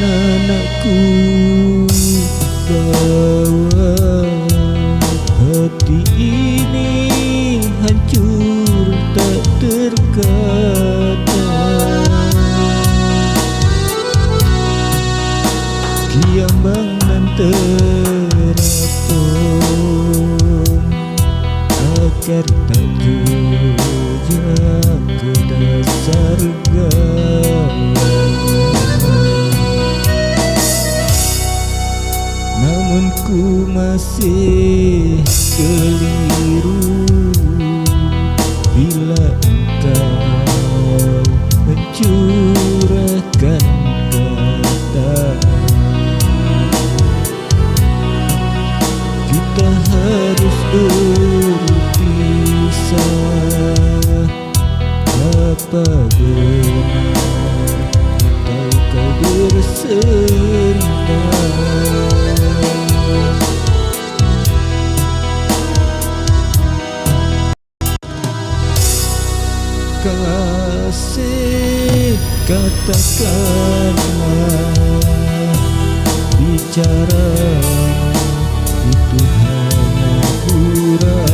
Ke mana nak ku bawa Hati ini hancur tak terkata. Kiambang dan teraton Akar jejak ke dasar galanya Namun ku masih keliru. Bila engkau mencurahkan kata Kita harus berpisah. Apa benar? Atau kau berserah katakanlah bicara itu hanya pura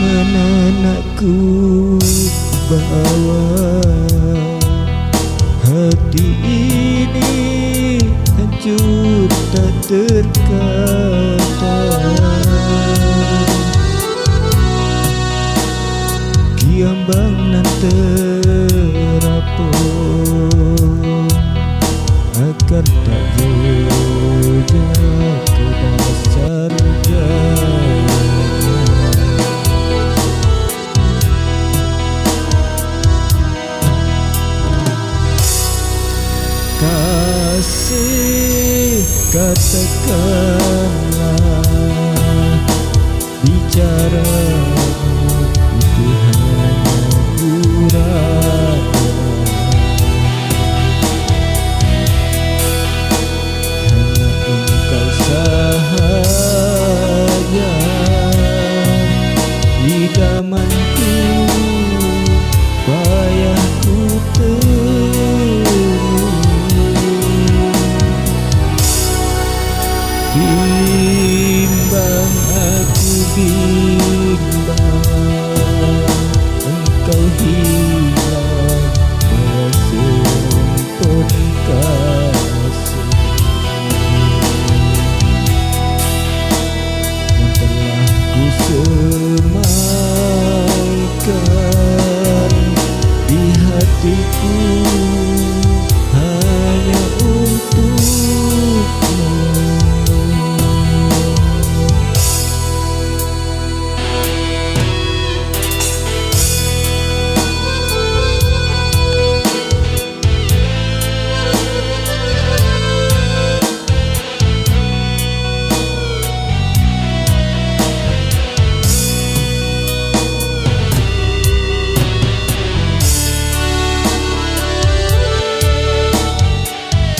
Kemana nak ku bawa Hati ini hancur tak terkata Kiambang nan terapung kasih katakanlah bicara hatiku